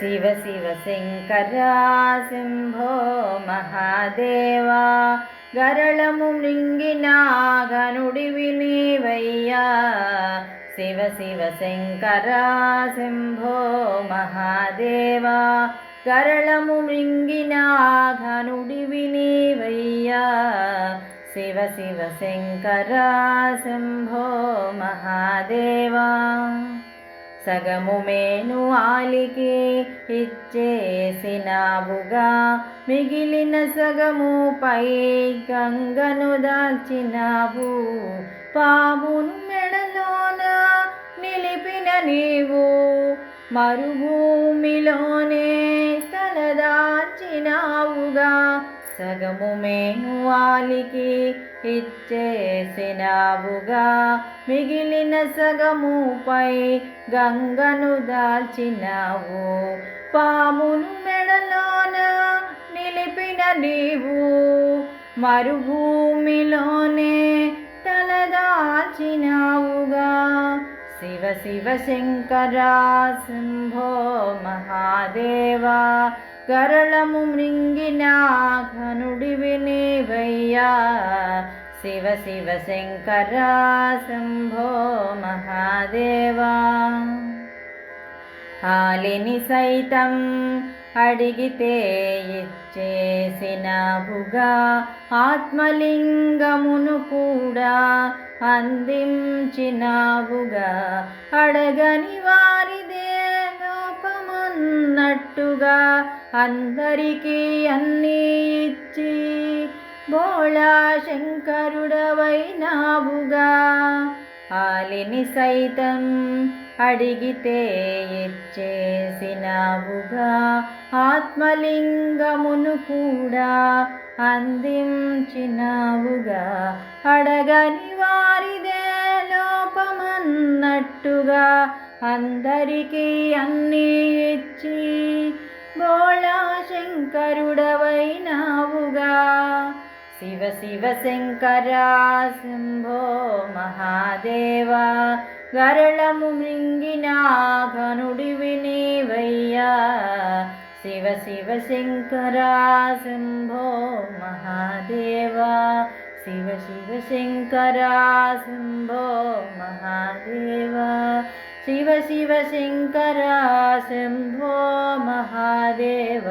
శివ శివ శంకర శంభో మహాదేవా గరళము మృంగిన గనుడివి నీవయ్యా. శివ శివ శంకర శంభో మహాదేవా గరళము మృంగిన ఘనుడివి నీవయ్యా. శివ సగము మేను ఆలికి ఇచ్చేసినావుగా. మిగిలిన సగముపై గంగను దాల్చినావు. పామును మెడలోన నిలిపిన నీవు. మరుభూమిలోనే తలదాల్చినావుగా. సగము మేను వాలికి ఇచ్చేసినావుగా. మిగిలిన సగముపై గంగను దాల్చినావు. పామును మెడలోన నిలిపిన నీవు. మరుభూమిలోనే తలదాల్చినావుగా శివ శివ శంకరా శంభో మహాదేవా. కరళము మృంగిన ఘనుడివి నీవయ్యా శివ శివ శంకర శంభో మహాదేవా ఆలిని సైతం అడిగితే ఇచ్చేసినావుగా ఆత్మలింగమును కూడా అందించినావుగా అడగని వారిదే అందరికీ అన్నీ ఇచ్చి బోళా శంకరుడవైనావుగా. ఆలిని సైతం అడిగితే ఇచ్చేసినావుగా. ఆత్మలింగమును కూడా అందించినావుగా. అడగని వారిదే లోపమన్నట్టుగా అందరికీ అన్నీ ఇచ్చి బోళా శంకరుడవైనావుగా శివ శివ శంకరా శంభో మహాదేవా గరళము మృంగిన ఘనుడివి నీవయ్యా. శివ శివ శంకరా శంభో మహాదేవా శివ శివ శంకరా శంభో మహాదేవా. శివ శివ శంకరా శంభో महादेव।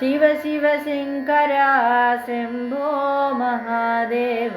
शिव शिव शङ्करा शम्भो महादेव।